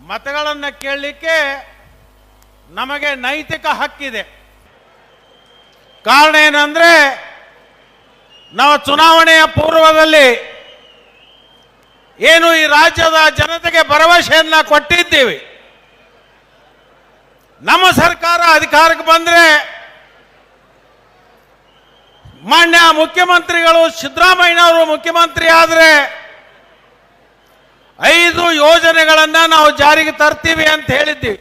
ಮತಗಳನ್ನು ಕೇಳಲಿಕ್ಕೆ ನಮಗೆ ನೈತಿಕ ಹಕ್ಕಿದೆ. ಕಾರಣ ಏನಂದ್ರೆ ನಾವು ಚುನಾವಣೆಯ ಪೂರ್ವದಲ್ಲಿ ಏನು ಈ ರಾಜ್ಯದ ಜನತೆಗೆ ಭರವಸೆಯನ್ನ ಕೊಟ್ಟಿದ್ದೀವಿ. ನಮ್ಮ ಸರ್ಕಾರ ಅಧಿಕಾರಕ್ಕೆ ಬಂದ್ರೆ ಮಾನ್ಯ ಮುಖ್ಯಮಂತ್ರಿಗಳು ಸಿದ್ದರಾಮಯ್ಯನವರು ಮುಖ್ಯಮಂತ್ರಿ ಆದರೆ ಐದು ಯೋಜನೆಗಳನ್ನ ನಾವು ಜಾರಿಗೆ ತರ್ತೀವಿ ಅಂತ ಹೇಳಿದ್ದೀವಿ.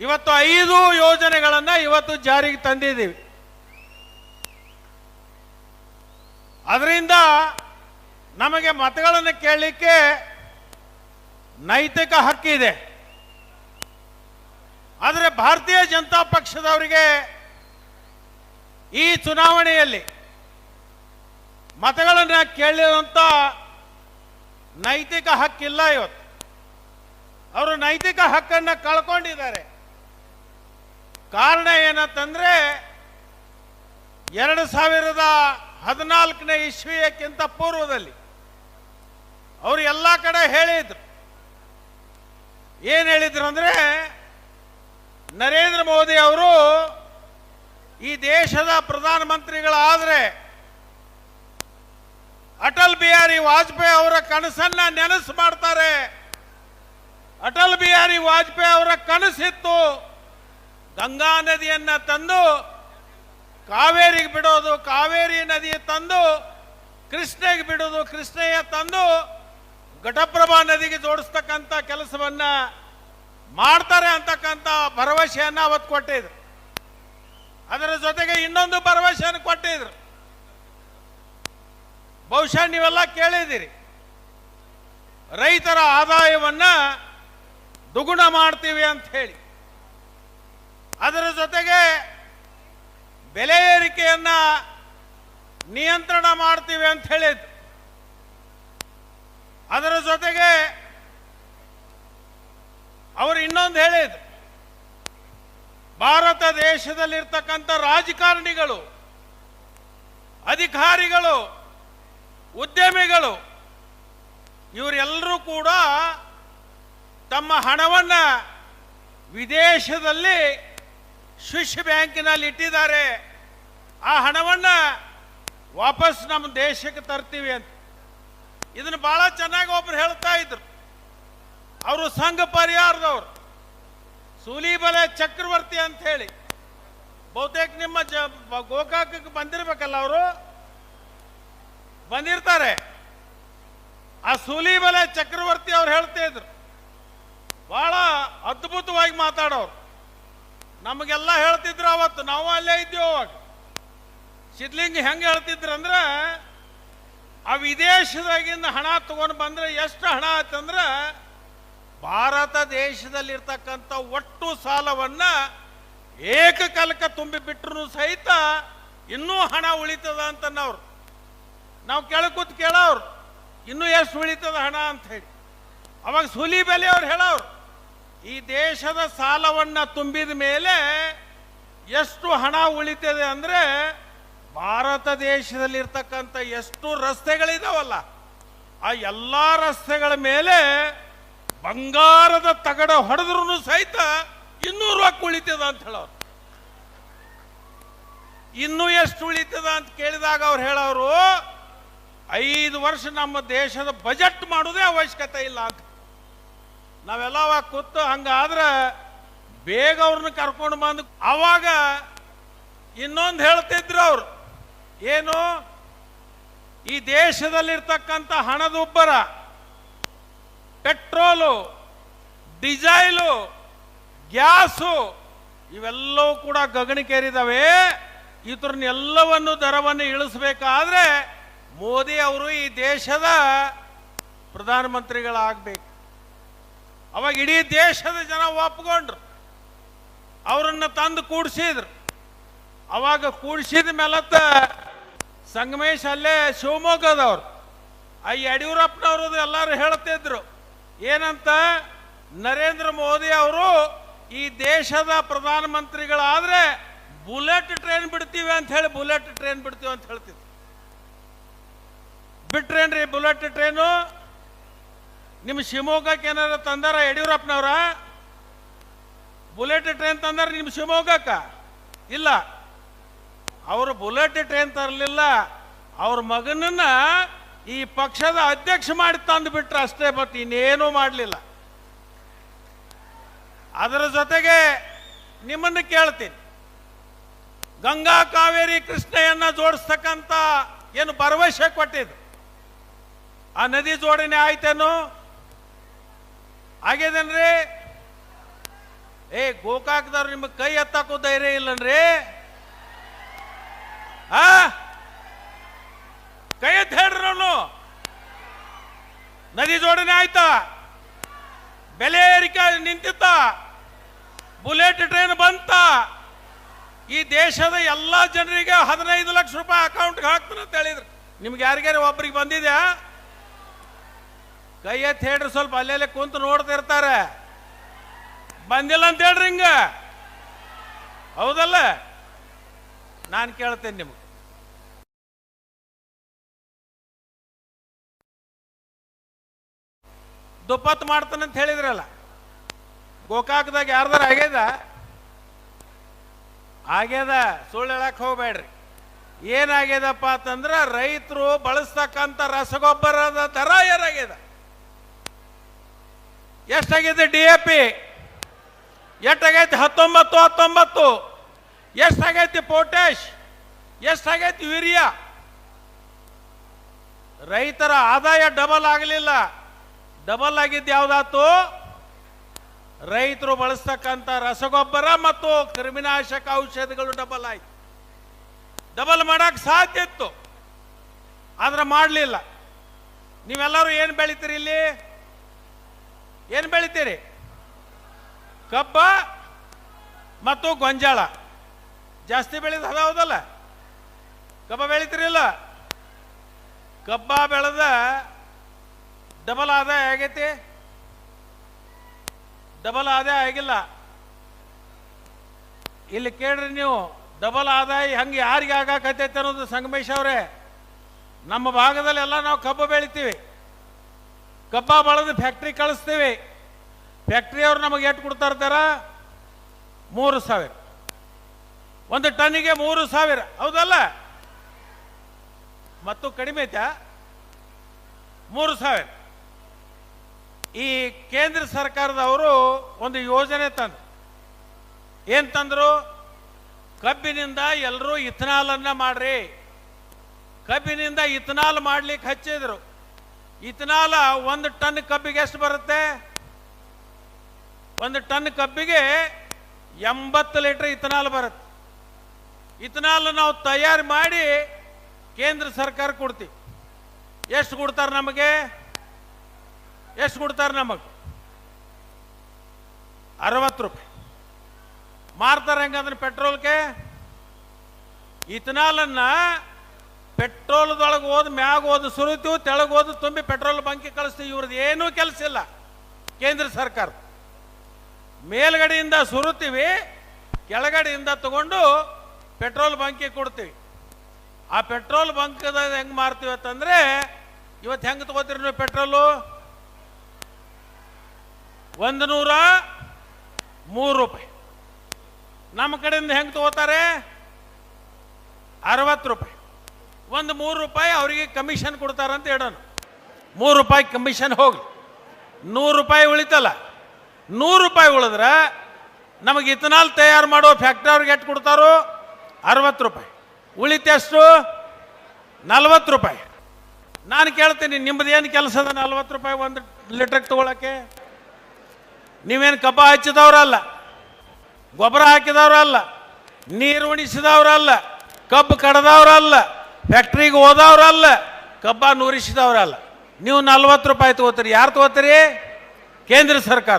ಇವತ್ತು ಐದು ಯೋಜನೆಗಳನ್ನ ಇವತ್ತು ಜಾರಿಗೆ ತಂದಿದ್ದೀವಿ. ಅದರಿಂದ ನಮಗೆ ಮತಗಳನ್ನು ಕೇಳಲಿಕ್ಕೆ ನೈತಿಕ ಹಕ್ಕಿದೆ ಆದರೆ ಭಾರತೀಯ ಜನತಾ ಪಕ್ಷದವರಿಗೆ ಈ ಚುನಾವಣೆಯಲ್ಲಿ ಮತಗಳನ್ನು ಕೇಳಿರುವಂಥ ನೈತಿಕ ಹಕ್ಕಿಲ್ಲ ಇವತ್ತು. ಅವರು ನೈತಿಕ ಹಕ್ಕನ್ನ ಕಳ್ಕೊಂಡಿದ್ದಾರೆ. ಕಾರಣ ಏನಂತಂದ್ರೆ, ಎರಡು ಸಾವಿರದ ಹದಿನಾಲ್ಕನೇ ಇಸ್ವಿಯಕ್ಕಿಂತ ಪೂರ್ವದಲ್ಲಿ ಅವರು ಎಲ್ಲ ಕಡೆ ಹೇಳಿದ್ರು. ಏನು ಹೇಳಿದ್ರು ಅಂದ್ರೆ, ನರೇಂದ್ರ ಮೋದಿ ಅವರು ಈ ದೇಶದ ಪ್ರಧಾನಮಂತ್ರಿಗಳಾದ್ರೆ ಅಟಲ್ ಬಿಹಾರಿ ವಾಜಪೇಯಿ ಅವರ ಕನಸನ್ನ ನೆನಸು ಮಾಡ್ತಾರೆ. ಅಟಲ್ ಬಿಹಾರಿ ವಾಜಪೇಯಿ ಅವರ ಕನಸಿತ್ತು. ಗಂಗಾ ನದಿಯನ್ನ ತಂದು, ಕಾವೇರಿಗೆ ಬಿಡೋದು, ಕಾವೇರಿ ನದಿ ತಂದು, ಕೃಷ್ಣಗೆ ಬಿಡೋದು, ಕೃಷ್ಣಯ್ಯ ತಂದು, ಘಟಪ್ರಭಾ ನದಿಗೆ ಜೋಡಿಸ್ತಕ್ಕಂಥ ಕೆಲಸವನ್ನ ಮಾಡ್ತಾರೆ ಅಂತಕ್ಕಂಥ ಭರವಸೆಯನ್ನ ಅವತ್ತು ಕೊಟ್ಟಿದ್ರು. ಅದರ ಜೊತೆಗೆ ಇನ್ನೊಂದು ಭರವಸೆಯನ್ನು ಕೊಟ್ಟಿದ್ರು. ಬಹುಶಃ ನೀವೆಲ್ಲ ಕೇಳಿದಿರಿ ರೈತರ ಆದಾಯವನ್ನ ದುಗುಣ ಮಾಡ್ತೀವಿ ಅಂತ ಹೇಳಿ. ಅದರ ಜೊತೆಗೆ ಬೆಲೆ ಏರಿಕೆಯನ್ನ ನಿಯಂತ್ರಣ ಮಾಡ್ತೀವಿ ಅಂತ ಹೇಳಿದ್ರು. ಅದರ ಜೊತೆಗೆ ಅವರು ಇನ್ನೊಂದು ಹೇಳಿದ್ರು. ಭಾರತ ದೇಶದಲ್ಲಿರ್ತಕ್ಕಂಥ ರಾಜಕಾರಣಿಗಳು, ಅಧಿಕಾರಿಗಳು ಉದ್ಯಮಿಗಳು, ಇವರೆಲ್ಲರೂ ಕೂಡ ತಮ್ಮ ಹಣವನ್ನು ವಿದೇಶದಲ್ಲಿ ಸ್ವಿಸ್ ಬ್ಯಾಂಕಿನಲ್ಲಿ ಇಟ್ಟಿದ್ದಾರೆ. ಆ ಹಣವನ್ನು ವಾಪಸ್ ನಮ್ಮ ದೇಶಕ್ಕೆ ತರ್ತೀವಿ ಅಂತ. ಇದನ್ನು ಭಾಳ ಚೆನ್ನಾಗಿ ಒಬ್ರು ಹೇಳ್ತಾ ಇದ್ರು. ಅವರು ಸಂಘ ಪರಿಹಾರದವರು ಸೂಲಿಬಲೆ ಚಕ್ರವರ್ತಿ ಅಂತ ಹೇಳಿ. ಬಹುತೇಕ ನಿಮ್ಮ ಜ ಗೋಕಾಕಕ್ಕೆ ಬಂದಿರ್ಬೇಕಲ್ಲ ಅವರು? ಬಂದಿರ್ತಾರೆ. ಆ ಸೂಲಿಬಲೆ ಚಕ್ರವರ್ತಿ ಅವ್ರು ಹೇಳ್ತಾ ಇದ್ರು. ಬಹಳ ಅದ್ಭುತವಾಗಿ ಮಾತಾಡೋರು. ನಮಗೆಲ್ಲ ಹೇಳ್ತಿದ್ರು ಅವತ್ತು, ನಾವು ಅಲ್ಲೇ ಇದ್ದೀವಿ ಅವಾಗ. ಸಿದ್ಲಿಂಗ್ ಹೆಂಗೆ ಹೇಳ್ತಿದ್ರು ಅಂದ್ರೆ, ಆ ವಿದೇಶದಾಗಿಂದ ಹಣ ತಗೊಂಡು ಬಂದ್ರೆ ಎಷ್ಟು ಹಣ ಆಯ್ತಂದ್ರೆ ಭಾರತ ದೇಶದಲ್ಲಿರ್ತಕ್ಕಂಥ ಒಟ್ಟು ಸಾಲವನ್ನ ಏಕಕಾಲಕ್ಕೆ ತುಂಬಿ ಬಿಟ್ಟರು ಸಹಿತ ಇನ್ನೂ ಹಣ ಉಳಿತದ ಅಂತನವ್ರು ನಾವು ಕೆಳಕೂತ್ ಕೇಳೋರು. ಇನ್ನೂ ಎಷ್ಟು ಉಳಿತದ ಹಣ ಅಂತ ಹೇಳಿ. ಅವಾಗ ಸುಲಿ ಬೆಲೆ ಅವ್ರು ಹೇಳೋರು. ಈ ದೇಶದ ಸಾಲವನ್ನ ತುಂಬಿದ ಮೇಲೆ ಎಷ್ಟು ಹಣ ಉಳಿತದೆ ಅಂದ್ರೆ ಭಾರತ ದೇಶದಲ್ಲಿರ್ತಕ್ಕಂಥ ಎಷ್ಟು ರಸ್ತೆಗಳಿದಾವಲ್ಲ, ಆ ಎಲ್ಲ ರಸ್ತೆಗಳ ಮೇಲೆ ಬಂಗಾರದ ತಗಡ ಹೊಡೆದ್ರು ಸಹಿತ ಇನ್ನೂರು ರೂಪಾಯಿ ಉಳಿತದ ಅಂತ ಹೇಳೋರು. ಇನ್ನೂ ಎಷ್ಟು ಉಳಿತದ ಅಂತ ಕೇಳಿದಾಗ ಅವ್ರು ಹೇಳೋರು ಐದು ವರ್ಷ ನಮ್ಮ ದೇಶದ ಬಜೆಟ್ ಮಾಡೋದೇ ಅವಶ್ಯಕತೆ ಇಲ್ಲ ಅಂತ. ನಾವೆಲ್ಲ ಅವಾಗ ಕೂತು ಹಂಗಾದ್ರೆ ಬೇಗ ಅವ್ರನ್ನ ಕರ್ಕೊಂಡು ಬಂದು ಅವಾಗ ಇನ್ನೊಂದು ಹೇಳ್ತಿದ್ರು ಅವರು, ಏನು ಈ ದೇಶದಲ್ಲಿರ್ತಕ್ಕಂಥ ಹಣದುಬ್ಬರ ಪೆಟ್ರೋಲು, ಡಿಸೈಲು, ಗ್ಯಾಸು, ಇವೆಲ್ಲವೂ ಕೂಡ ಗಗನಕ್ಕೇರಿದಾವೆ. ಇದ್ರನ್ನೆಲ್ಲವನ್ನು ದರವನ್ನು ಇಳಿಸಬೇಕಾದ್ರೆ ಮೋದಿ ಅವರು ಈ ದೇಶದ ಪ್ರಧಾನಮಂತ್ರಿಗಳಾಗಬೇಕು. ಅವಾಗ ಇಡೀ ದೇಶದ ಜನ ಒಪ್ಕೊಂಡ್ರು. ಅವರನ್ನು ತಂದು ಕೂಡಿಸಿದ್ರು. ಅವಾಗ ಕೂಡಿಸಿದ ಮೇಲತ್ತ ಸಂಗಮೇಶ್ ಅಲ್ಲೇ ಶಿವಮೊಗ್ಗದವ್ರು. ಆ ಯಡಿಯೂರಪ್ಪನವ್ರದ್ದು ಎಲ್ಲರೂ ಹೇಳ್ತಿದ್ರು. ಏನಂತ? ನರೇಂದ್ರ ಮೋದಿ ಅವರು ಈ ದೇಶದ ಪ್ರಧಾನಮಂತ್ರಿಗಳಾದರೆ ಬುಲೆಟ್ ಟ್ರೈನ್ ಬಿಡ್ತೀವಿ ಅಂತ ಹೇಳಿ ಬುಲೆಟ್ ಟ್ರೈನ್ ಬಿಡ್ತೀವಿ ಅಂತ ಹೇಳ್ತಿದ್ರು. ಬಿಟ್ರೇನ್ರಿ ಬುಲೆಟ್ ಟ್ರೈನು? ನಿಮ್ಮ ಶಿವಮೊಗ್ಗಕ್ಕೆ ಏನಾರ ತಂದಾರ ಯಡಿಯೂರಪ್ಪನವ್ರ? ಬುಲೆಟ್ ಟ್ರೈನ್ ತಂದಾರ ನಿಮ್ಮ ಶಿವಮೊಗ್ಗಕ್ಕ? ಇಲ್ಲ. ಅವರು ಬುಲೆಟ್ ಟ್ರೈನ್ ತರಲಿಲ್ಲ. ಅವ್ರ ಮಗನನ್ನ ಈ ಪಕ್ಷದ ಅಧ್ಯಕ್ಷ ಮಾಡಿ ತಂದು ಬಿಟ್ರೆ ಅಷ್ಟೇ, ಮತ್ತೆ ಇನ್ನೇನೂ ಮಾಡಲಿಲ್ಲ. ಅದರ ಜೊತೆಗೆ ನಿಮ್ಮನ್ನು ಕೇಳ್ತೀನಿ. ಗಂಗಾ ಕಾವೇರಿ ಕೃಷ್ಣೆಯನ್ನ ಜೋಡಿಸ್ತಕ್ಕಂಥ ಏನು ಭರವಸೆ ಕೊಟ್ಟಿದ್ದು? ಆ ನದಿ ಜೋಡಣೆ ಆಯ್ತೇನು? ಆಗ್ಯದೇನ್ರಿ ಏ, ಗೋಕಾಕದವ್ರು ನಿಮಗೆ ಕೈ ಎತ್ತಾಕೋ ಧೈರ್ಯ ಇಲ್ಲನ್ರಿ? ಆ? ಕೈ ಎತ್ತ ಹೇಳ್ರಿ ನಾನು ನದಿ ಜೋಡಣೆ ಆಯ್ತಾ. ಬೆಲೆ ಏರಿಕೆ ನಿಂತಿತ್ತ. ಬುಲೆಟ್ ಟ್ರೈನ್ ಬಂತ. ಈ ದೇಶದ ಎಲ್ಲ ಜನರಿಗೆ ಹದಿನೈದು ಲಕ್ಷ ರೂಪಾಯಿ ಅಕೌಂಟ್ಗೆ ಹಾಕ್ತಾನೆ ಅಂತ ಹೇಳಿದ್ರು. ನಿಮ್ಗೆ ಯಾರಿಗಾರ ಒಬ್ರಿಗೆ ಬಂದಿದ್ಯಾ? ಕೈ ಎತ್ತಿ ಹೇಳ್ರಿ, ಸ್ವಲ್ಪ ಅಲ್ಲೆಲ್ಲೇ ಕುಂತು ನೋಡ್ತಿರ್ತಾರೆ ಬಂದಿಲ್ಲ ಅಂತ ಹೇಳ್ರಿ ಹಿಂಗ. ಹೌದಲ್ಲ? ನಾನು ಕೇಳ್ತೇನೆ ನಿಮ್ಗೆ. ದುಪ್ಪತ್ತು ಮಾಡ್ತಾನಂತ ಹೇಳಿದ್ರಲ್ಲ. ಗೋಕಾಕದಾಗ ಯಾರ್ದಾರ ಆಗ್ಯದ? ಆಗ್ಯದ? ಸುಳ್ಳು ಹೇಳಕ್ ಹೋಗ್ಬೇಡ್ರಿ. ಏನಾಗ್ಯದಪ್ಪ ಅಂತಂದ್ರೆ ರೈತರು ಬಳಸ್ತಕ್ಕಂಥ ರಸಗೊಬ್ಬರದ ದರ ಏನಾಗ್ಯದ? ಎಷ್ಟಾಗಿದೆ ಡಿ ಎ ಪಿ? ಎಷ್ಟಾಗೈತಿ ಹತ್ತೊಂಬತ್ತು ಹತ್ತೊಂಬತ್ತು? ಎಷ್ಟಾಗೈತಿ ಪೊಟ್ಯಾಶ್ ಎಷ್ಟಾಗೈತಿ ಯೂರಿಯಾ? ರೈತರ ಆದಾಯ ಡಬಲ್ ಆಗಲಿಲ್ಲ. ಡಬಲ್ ಆಗಿದ್ದು ಯಾವ್ದಾತು ರೈತರು ಬಳಸ್ತಕ್ಕಂಥ ರಸಗೊಬ್ಬರ ಮತ್ತು ಕ್ರಿಮಿನಾಶಕ ಔಷಧಿಗಳು ಡಬಲ್ ಆಯ್ತು. ಡಬಲ್ ಮಾಡಕ್ ಸಾಧ್ಯ ಇತ್ತು. ಆದ್ರೆ ಮಾಡಲಿಲ್ಲ. ನೀವೆಲ್ಲರೂ ಏನು ಬೆಳಿತೀರಿ ಇಲ್ಲಿ? ಏನು ಬೆಳಿತೀರಿ? ಕಬ್ಬ ಮತ್ತು ಗೊಂಜಾಳ. ಜಾಸ್ತಿ ಬೆಳೆದ ಹೌದಲ್ಲ ಕಬ್ಬ ಬೆಳಿತೀರಿಲ್ಲ. ಕಬ್ಬ ಬೆಳೆದ ಡಬಲ್ ಆದಾಯ ಆಗೈತಿ. ಡಬಲ್ ಆದಾಯ ಆಗಿಲ್ಲ. ಇಲ್ಲಿ ಕೇಳ್ರಿ ನೀವು ಡಬಲ್ ಆದಾಯ ಹಂಗೆ ಯಾರಿಗೆ ಆಗಾಕತ್ತೈತೆ ಅನ್ನೋದು ಸಂಗಮೇಶ್ ಅವರೇ. ನಮ್ಮ ಭಾಗದಲ್ಲಿ ಎಲ್ಲ ನಾವು ಕಬ್ಬು ಬೆಳಿತೀವಿ. ಕಬ್ಬ ಬಳದ ಫ್ಯಾಕ್ಟ್ರಿ ಕಳಿಸ್ತೀವಿ. ಫ್ಯಾಕ್ಟ್ರಿಯವ್ರು ನಮಗೆ ಎಷ್ಟು ಕೊಡ್ತಾ ಇರ್ತಾರ? ಮೂರು ಸಾವಿರ. ಒಂದು ಟನ್ನಿಗೆ ಮೂರು ಸಾವಿರ. ಹೌದಲ್ಲ? ಮತ್ತು ಕಡಿಮೆ ಐತಾ? ಮೂರು ಸಾವಿರ. ಈ ಕೇಂದ್ರ ಸರ್ಕಾರದವರು ಒಂದು ಯೋಜನೆ ತಂದ್ರು. ಏನ್ ತಂದ್ರು? ಕಬ್ಬಿನಿಂದ ಎಲ್ಲರೂ ಇಥನಾಲನ್ನ ಮಾಡ್ರಿ. ಕಬ್ಬಿನಿಂದ ಇಥನಾಲ್ ಮಾಡ್ಲಿಕ್ಕೆ ಹಚ್ಚಿದ್ರು. ಇಥನಾಲ ಒಂದು ಟನ್ ಕಬ್ಬಿಗೆ ಎಷ್ಟು ಬರುತ್ತೆ? ಒಂದು ಟನ್ ಕಬ್ಬಿಗೆ ಎಂಬತ್ತು ಲೀಟರ್ ಇಥನಾಲ್ ಬರುತ್ತೆ. ಇಥನಾಲ್ ನಾವು ತಯಾರು ಮಾಡಿ ಕೇಂದ್ರ ಸರ್ಕಾರ ಕೊಡ್ತೀವಿ. ಎಷ್ಟು ಕೊಡ್ತಾರೆ ನಮಗೆ? ಎಷ್ಟು ಕೊಡ್ತಾರೆ ನಮಗೆ? ಅರವತ್ತು ರೂಪಾಯಿ. ಮಾರ್ತಾರೆ ಹೆಂಗಂದ್ರೆ ಪೆಟ್ರೋಲ್ಗೆ? ಇಥನಾಲನ್ನ ಪೆಟ್ರೋಲ್ದೊಳಗೆ ಹೋದ್ ಮ್ಯಾಗ ಹೋದ್ ಸುರಿತೀವಿ, ತೆಳಗೆ ಹೋದ್ ತುಂಬಿ ಪೆಟ್ರೋಲ್ ಬಂಕಿ ಕಳಿಸ್ತೀವಿ. ಇವ್ರದ್ದು ಏನೂ ಕೆಲಸ ಇಲ್ಲ ಕೇಂದ್ರ ಸರ್ಕಾರ. ಮೇಲ್ಗಡೆಯಿಂದ ಸುರುತ್ತೀವಿ ಕೆಳಗಡೆಯಿಂದ ತಗೊಂಡು ಪೆಟ್ರೋಲ್ ಬಂಕಿ ಕೊಡ್ತೀವಿ. ಆ ಪೆಟ್ರೋಲ್ ಬಂಕ್ದಾಗ ಹೆಂಗೆ ಮಾರ್ತೀವಿ ಅಂತಂದ್ರೆ ಇವತ್ತು ಹೆಂಗೆ ತಗೋತೀರಿ ನೀವು ಪೆಟ್ರೋಲು? ಒಂದು ನೂರ ಮೂರು ರೂಪಾಯಿ. ನಮ್ಮ ಕಡೆಯಿಂದ ಹೆಂಗೆ ತಗೋತಾರೆ? ಅರವತ್ತು ರೂಪಾಯಿ. ಒಂದು ಮೂರು ರೂಪಾಯಿ ಅವರಿಗೆ ಕಮಿಷನ್ ಕೊಡ್ತಾರಂತ ಹೇಳೋಣ ಮೂರು ರೂಪಾಯಿ ಕಮಿಷನ್ ಹೋಗಲಿ. ನೂರು ರೂಪಾಯಿ ಉಳಿತಲ್ಲ. ನೂರು ರೂಪಾಯಿ ಉಳಿದ್ರೆ ನಮಗೆ ಇತನಾಲ್ ತಯಾರು ಮಾಡೋ ಫ್ಯಾಕ್ಟ್ರಿ ಅವ್ರಿಗೆ ಎಷ್ಟು ಕೊಡ್ತಾರೋ ಅರವತ್ತು ರೂಪಾಯಿ. ಉಳಿತೆಷ್ಟು ನಲ್ವತ್ತು ರೂಪಾಯಿ. ನಾನು ಕೇಳ್ತೀನಿ ನಿಮ್ಮದು ಏನು ಕೆಲಸ ಅದ ನಲ್ವತ್ತು ರೂಪಾಯಿ ಒಂದು ಲೀಟ್ರಿಗೆ ತೊಗೊಳಕ್ಕೆ? ನೀವೇನು ಕಬ್ಬ ಹಚ್ಚಿದವ್ರಲ್ಲ. ಗೊಬ್ಬರ ಹಾಕಿದವ್ರಲ್ಲ. ನೀರು ಉಣಿಸಿದವ್ರಲ್ಲ. ಕಬ್ಬು ಕಡ್ದವ್ರಲ್ಲ. ಫ್ಯಾಕ್ಟ್ರಿಗೆ ಹೋದವ್ರಲ್ಲ, ಕಬ್ಬ ನೂರಿಸಿದವ್ರಲ್ಲ. ನೀವು ನಲ್ವತ್ತು ರೂಪಾಯಿ ತಗೋತೀರಿ. ಯಾರು ತಗೋತೀರಿ? ಕೇಂದ್ರ ಸರ್ಕಾರ.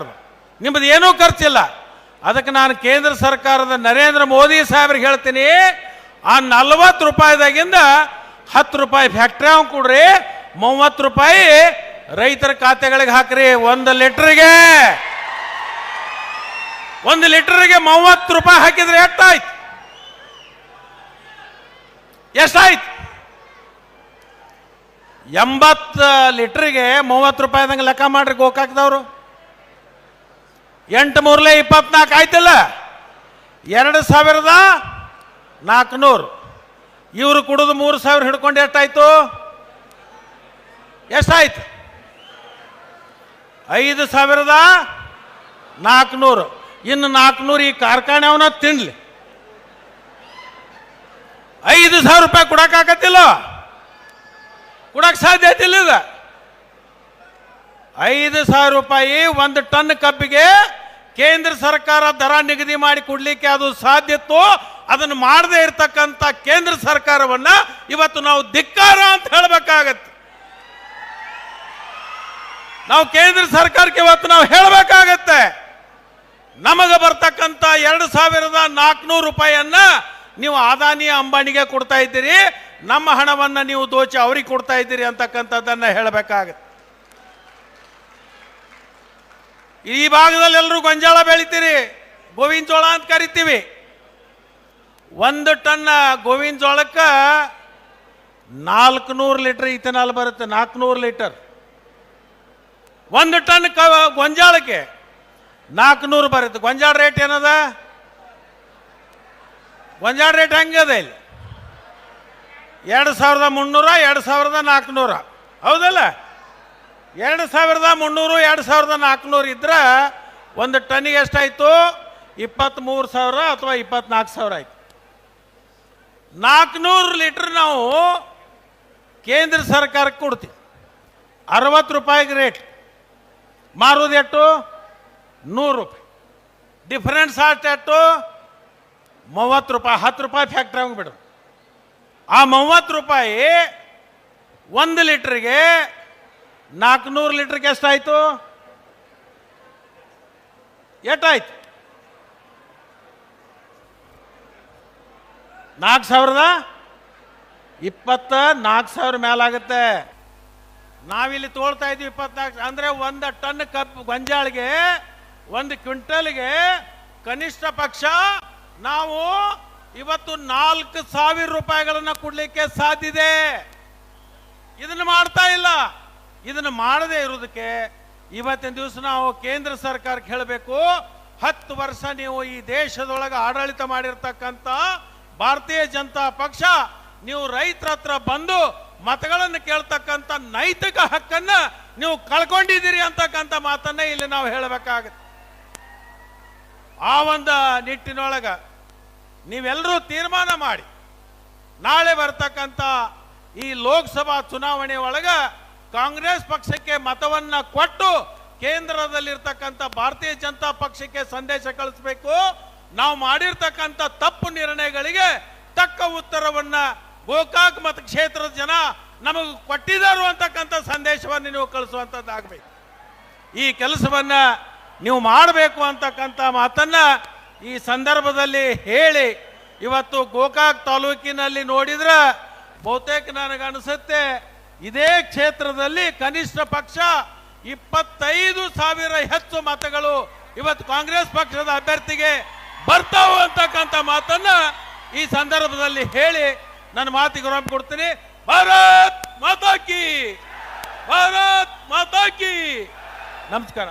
ನಿಮ್ಮದು ಏನೂ ಖರ್ಚಿಲ್ಲ. ಅದಕ್ಕೆ ನಾನು ಕೇಂದ್ರ ಸರ್ಕಾರದ ನರೇಂದ್ರ ಮೋದಿ ಸಾಹೇಬ್ರಿಗೆ ಹೇಳ್ತೀನಿ, ಆ ನಲ್ವತ್ತು ರೂಪಾಯಿದಾಗಿಂದ ಹತ್ತು ರೂಪಾಯಿ ಫ್ಯಾಕ್ಟ್ರಿ ಕೊಡ್ರಿ, ಮೂವತ್ತು ರೂಪಾಯಿ ರೈತರ ಖಾತೆಗಳಿಗೆ ಹಾಕ್ರಿ. ಒಂದು ಲೀಟ್ರಿಗೆ. ಒಂದು ಲೀಟ್ರಿಗೆ ಮೂವತ್ತು ರೂಪಾಯಿ ಹಾಕಿದ್ರೆ ಎಷ್ಟಾಯ್ತು? ಎಷ್ಟಾಯ್ತು? ಎಂಬತ್ತು ಲೀಟ್ರಿಗೆ ಮೂವತ್ತು ರೂಪಾಯಿದಂಗೆ ಲೆಕ್ಕ ಮಾಡ್ರಿ ಗೋಕಾಕ್ದವರು. ಎಂಟು ಮೂರಲೆ ಇಪ್ಪತ್ನಾಲ್ಕು ಆಯ್ತಿಲ್ಲ. ಎರಡು ಸಾವಿರದ ನಾಲ್ಕುನೂರು ಇವರು ಕುಡಿದು ಮೂರು ಸಾವಿರ ಹಿಡ್ಕೊಂಡು ಎಷ್ಟಾಯ್ತು? ಎಷ್ಟಾಯ್ತು? ಐದು ಸಾವಿರದ ನಾಲ್ಕುನೂರು ಇನ್ನು ನಾಲ್ಕುನೂರು ಈ ಕಾರ್ಖಾನೆ ಅವನ ತಿನ್ಲಿ. ಐದು ಸಾವಿರ ರೂಪಾಯಿ ಕೊಡಕ್ಕಾಗತ್ತಿಲ್ಲ ಕೊಡಕ್ಕೆ ಸಾಧ್ಯ ಇಲ್ಲ ಇದು ಐದು ಸಾವಿರ ರೂಪಾಯಿ ಒಂದು ಟನ್ ಕಬ್ಬಿಗೆ ಕೇಂದ್ರ ಸರ್ಕಾರ ದರ ನಿಗದಿ ಮಾಡಿ ಕೊಡ್ಲಿಕ್ಕೆ ಅದು ಸಾಧ್ಯತ್ತು ಅದನ್ನು ಮಾಡದೇ ಇರತಕ್ಕಂಥ ಕೇಂದ್ರ ಸರ್ಕಾರವನ್ನ ಇವತ್ತು ನಾವು ಧಿಕ್ಕಾರ ಅಂತ ಹೇಳಬೇಕಾಗತ್ತೆ. ನಾವು ಕೇಂದ್ರ ಸರ್ಕಾರಕ್ಕೆ ಇವತ್ತು ನಾವು ಹೇಳಬೇಕಾಗತ್ತೆ. ನಮಗೆ ಬರ್ತಕ್ಕಂಥ ಎರಡು ಸಾವಿರದ ನಾಲ್ಕುನೂರು ರೂಪಾಯಿಯನ್ನ ನೀವು ಅದಾನಿ ಅಂಬಾನಿಗೆ ಕೊಡ್ತಾ ಇದ್ದೀರಿ, ನಮ್ಮ ಹಣವನ್ನು ನೀವು ದೋಚಿ ಅವ್ರಿಗೆ ಕೊಡ್ತಾ ಇದ್ದೀರಿ ಅಂತಕ್ಕಂಥದ್ದನ್ನ ಹೇಳಬೇಕಾಗತ್ತೆ. ಈ ಭಾಗದಲ್ಲಿ ಎಲ್ಲರೂ ಗೊಂಜಾಳ ಬೆಳಿತೀರಿ ಗೋವಿನ ಜೋಳ ಅಂತ ಕರಿತೀವಿ. ಒಂದು ಟನ್ ಗೋವಿನ ಜೋಳಕ್ಕೆ ನಾಲ್ಕುನೂರು ಲೀಟರ್ ಇಥನಾಲ್ ಬರುತ್ತೆ, ನಾಲ್ಕುನೂರು ಲೀಟರ್. ಒಂದು ಟನ್ ಕ ಗೊಂಜಾಳಕ್ಕೆ ನಾಲ್ಕುನೂರು ಬರುತ್ತೆ. ಗೊಂಜಾಳ ರೇಟ್ ಏನದ? ಗೊಂಜಾಳ ರೇಟ್ ಹೆಂಗದ ಇಲ್ಲಿ. ಎರಡು ಸಾವಿರದ ಮುನ್ನೂರ, ಎರಡು ಸಾವಿರದ ನಾಲ್ಕುನೂರ. ಹೌದಲ್ಲ? ಎರಡು ಸಾವಿರದ ಮುನ್ನೂರು, ಎರಡು ಸಾವಿರದ ನಾಲ್ಕುನೂರು ಇದ್ರೆ ಒಂದು ಟನ್ನಿಗೆ ಎಷ್ಟಾಯಿತು? ಇಪ್ಪತ್ತ್ಮೂರು ಸಾವಿರ ಅಥವಾ ಇಪ್ಪತ್ನಾಲ್ಕು ಸಾವಿರ ಆಯಿತು. ನಾಲ್ಕುನೂರು ಲೀಟ್ರ್ ನಾವು ಕೇಂದ್ರ ಸರ್ಕಾರಕ್ಕೆ ಕೊಡ್ತೀವಿ. ಅರವತ್ತು ರೂಪಾಯಿಗೆ ರೇಟ್. ಮಾರೋದು ಎಷ್ಟು ನೂರು ರೂಪಾಯಿ. ಡಿಫರೆನ್ಸ್ ಆಸ್ಟ್ ಎಷ್ಟು ಮೂವತ್ತು ರೂಪಾಯಿ, ಹತ್ತು ರೂಪಾಯಿ ಫ್ಯಾಕ್ಟ್ರಿ ಬಿಡು ಆ ಮೂವತ್ತು ರೂಪಾಯಿ ಒಂದು ಲೀಟ್ರಿಗೆ ನಾಲ್ಕುನೂರು ಲೀಟ್ರಿಗೆ ಎಷ್ಟಾಯಿತು? ಎಷ್ಟಾಯ್ತು? ನಾಲ್ಕು ಸಾವಿರದ ಇಪ್ಪತ್ತ ನಾಲ್ಕು ಸಾವಿರ ಮೇಲಾಗುತ್ತೆ ನಾವಿಲ್ಲಿ ತೋಳ್ತಾ ಇದ್ದೀವಿ ಇಪ್ಪತ್ನಾಲ್ಕು ಅಂದರೆ ಒಂದು ಟನ್ ಕಪ್ ಗೊಂಜಾಳಿಗೆ, ಒಂದು ಕ್ವಿಂಟಲ್ಗೆ ಕನಿಷ್ಠ ಪಕ್ಷ ನಾವು ಇವತ್ತು ನಾಲ್ಕು ಸಾವಿರ ರೂಪಾಯಿಗಳನ್ನ ಕೊಡ್ಲಿಕ್ಕೆ ಸಾಧ್ಯ ಇದೆ ಇದನ್ನ ಮಾಡ್ತಾ ಇಲ್ಲ. ಇದನ್ನ ಮಾಡದೇ ಇರೋದಕ್ಕೆ ಇವತ್ತಿನ ದಿವಸ ನಾವು ಕೇಂದ್ರ ಸರ್ಕಾರಕ್ಕೆ ಹೇಳಬೇಕು, ಹತ್ತು ವರ್ಷ ನೀವು ಈ ದೇಶದೊಳಗೆ ಆಡಳಿತ ಮಾಡಿರ್ತಕ್ಕಂಥ ಭಾರತೀಯ ಜನತಾ ಪಕ್ಷ, ನೀವು ರೈತರ ಹತ್ರ ಬಂದು ಮತಗಳನ್ನು ಕೇಳ್ತಕ್ಕಂಥ ನೈತಿಕ ಹಕ್ಕನ್ನ ನೀವು ಕಳ್ಕೊಂಡಿದ್ದೀರಿ ಅಂತಕ್ಕಂಥ ಮಾತನ್ನ ಇಲ್ಲಿ ನಾವು ಹೇಳಬೇಕಾಗತ್ತೆ. ಆ ಒಂದು ನಿಟ್ಟಿನೊಳಗೆ ನೀವೆಲ್ಲರೂ ತೀರ್ಮಾನ ಮಾಡಿ. ನಾಳೆ ಬರ್ತಕ್ಕಂಥ ಈ ಲೋಕಸಭಾ ಚುನಾವಣೆ ಒಳಗೆ ಕಾಂಗ್ರೆಸ್ ಪಕ್ಷಕ್ಕೆ ಮತವನ್ನ ಕೊಟ್ಟು ಕೇಂದ್ರದಲ್ಲಿರ್ತಕ್ಕಂಥ ಭಾರತೀಯ ಜನತಾ ಪಕ್ಷಕ್ಕೆ ಸಂದೇಶ ಕಳಿಸ್ಬೇಕು. ನಾವು ಮಾಡಿರ್ತಕ್ಕಂಥ ತಪ್ಪು ನಿರ್ಣಯಗಳಿಗೆ ತಕ್ಕ ಉತ್ತರವನ್ನ ಗೋಕಾಕ್ ಮತಕ್ಷೇತ್ರದ ಜನ ನಮಗೆ ಕೊಟ್ಟಿದ್ದಾರೆ ಅಂತಕ್ಕಂಥ ಸಂದೇಶವನ್ನು ನೀವು ಕಳಿಸುವಂಥದ್ದಾಗಬೇಕು ಈ ಕೆಲಸವನ್ನ ನೀವು ಮಾಡಬೇಕು ಅಂತಕ್ಕಂಥ ಮಾತನ್ನು ಈ ಸಂದರ್ಭದಲ್ಲಿ ಹೇಳಿ ಇವತ್ತು ಗೋಕಾಕ್ ತಾಲೂಕಿನಲ್ಲಿ ನೋಡಿದ್ರೆ ಬಹುತೇಕ ನನಗನ್ಸುತ್ತೆ ಇದೇ ಕ್ಷೇತ್ರದಲ್ಲಿ ಕನಿಷ್ಠ ಪಕ್ಷ ಇಪ್ಪತ್ತೈದು ಸಾವಿರ ಹೆಚ್ಚು ಮತಗಳು ಇವತ್ತು ಕಾಂಗ್ರೆಸ್ ಪಕ್ಷದ ಅಭ್ಯರ್ಥಿಗೆ ಬರ್ತಾವು ಅಂತಕ್ಕಂಥ ಮಾತನ್ನ ಈ ಸಂದರ್ಭದಲ್ಲಿ ಹೇಳಿ ನನ್ನ ಮಾತಿಗೆ ಗೌರವ ಕೊಡ್ತೀನಿ. ಭಾರತ್ ಮಾತಾಕಿ ಭಾರತ್ ಮಾತಾಕಿ ನಮಸ್ಕಾರ.